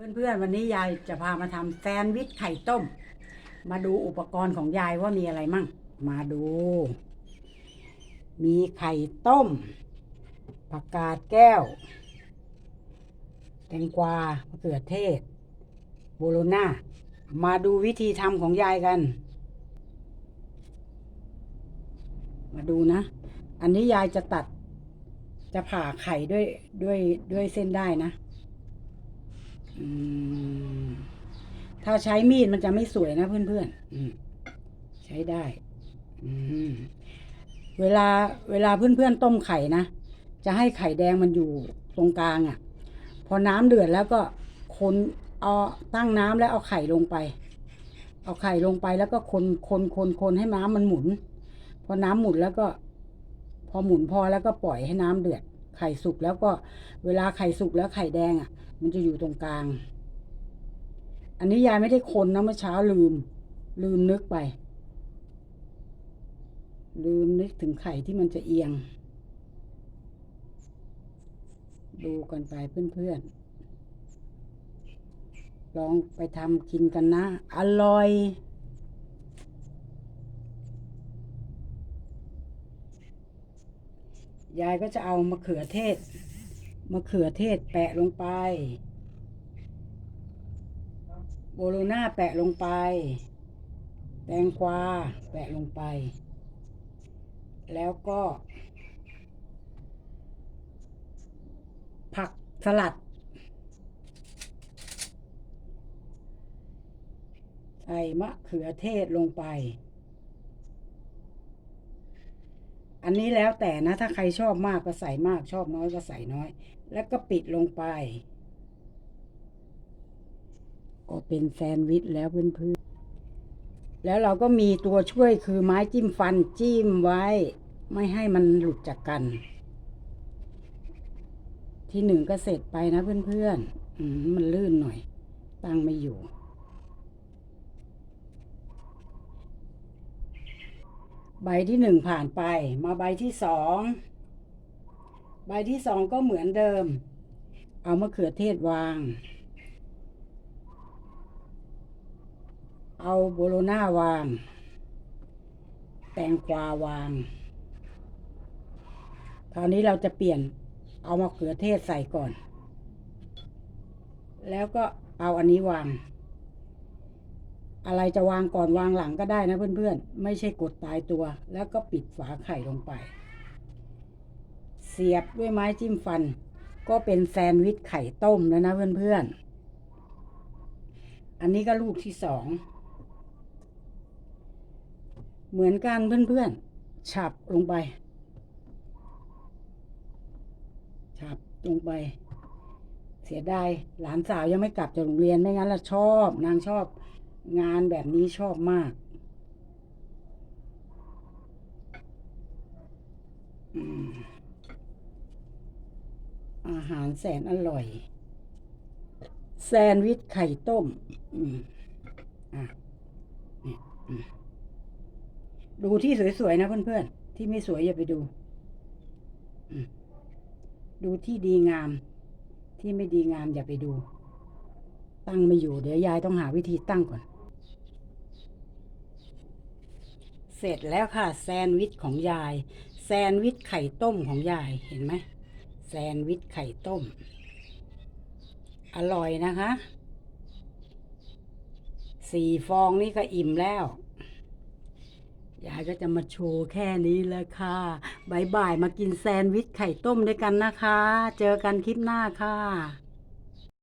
เพื่อนๆวันนี้ยายจะพามาทำแซนด์วิชไข่ต้ม มาดูอุปกรณ์ของยายว่ามีอะไรมั่ง มาดู มีไข่ต้ม ผักกาดแก้ว แตงกวามะเขือเทศ โบโลน่า มาดูวิธีทำของยายกัน มาดูนะ อันนี้ยายจะตัด จะผ่าไข่ด้วยด้วยด้วยเส้นได้นะ ถ้าใช้มีดมันจะไม่สวยนะเพื่อนๆอืมใช้ได้อืมเวลาเวลาเพื่อนๆต้มไข่นะ จะให้ไข่แดงมันอยู่ตรงกลางอะ่ะ พอน้ำเดือดแล้วก็คนเอาตั้งน้ำแล้วเอาไข่ลงไป เอาไข่ลงไปแล้วก็คนคนคนคนให้น้ำมันหมุน พอน้ำหมุนแล้วก็ พอหมุนพอแล้วก็ปล่อยให้น้ำเดือด ไข่สุกแล้วก็เวลาไข่สุกแล้วไข่แดงอะ่ะ มันจะอยู่ตรงกลาง อันนี้ยายไม่ได้คนนะเมื่อเช้าลืม ลืมนึกไป ลืมนึกถึงไข่ที่มันจะเอียง ดูกันไปเพื่อนๆลองไปทำกินกันนะ อร่อย ยายก็จะเอามะเขือเทศมะเขือเทศแปะลงไป โบโลน่าแปะลงไป แตงกวาแปะลงไป แล้วก็ ผักสลัด ใส่มะเขือเทศลงไป อันนี้แล้วแต่นะ ถ้าใครชอบมากก็ใส่มาก ชอบน้อยก็ใส่น้อย แล้วก็ปิดลงไป ก็เป็นแซนด์วิชแล้วเพื่อนๆแล้วเราก็มีตัวช่วยคือไม้จิ้มฟันจิ้มไว้ ไม่ให้มันหลุดจากกัน ที่หนึ่งก็เสร็จไปนะเพื่อนๆมันลื่นหน่อย ตั้งไม่อยู่ ใบที่หนึ่งผ่านไป มาใบที่สอง ใบที่สองก็เหมือนเดิม เอามะเขือเทศวาง เอาโบโลน่าวาง แตงกวาวาง คราวนี้เราจะเปลี่ยน เอามะเขือเทศใส่ก่อน แล้วก็เอาอันนี้วาง อะไรจะวางก่อนวางหลังก็ได้นะเพื่อนๆ ไม่ใช่กดตายตัว แล้วก็ปิดฝาไข่ลงไป เสียบด้วยไม้จิ้มฟัน ก็เป็นแซนด์วิชไข่ต้มแล้วนะเพื่อนๆ อันนี้ก็ลูกที่สอง เหมือนกันเพื่อนๆ ฉับลงไป ฉับลงไปเสียดายหลานสาวยังไม่กลับจากโรงเรียนไม่งั้นละชอบ นางชอบ งานแบบนี้ชอบมาก อาหารแสนอร่อย แซนด์วิชไข่ต้ม ดูที่สวย ๆ นะเพื่อน ๆ ที่ไม่สวยอย่าไปดู ดูที่ดีงาม ที่ไม่ดีงามอย่าไปดู ตั้งไม่อยู่ เดี๋ยวยายต้องหาวิธีตั้งก่อน เสร็จแล้วค่ะแซนด์วิชของยาย แซนด์วิชไข่ต้มของยายเห็นไหมแซนด์วิชไข่ต้ม อร่อยนะคะสี่ฟองนี่ก็อิ่มแล้วยายก็จะมาโชว์แค่นี้แล้วค่ะบายบายมากินแซนด์วิชไข่ต้มด้วยกันนะคะ เจอกันคลิปหน้าค่ะ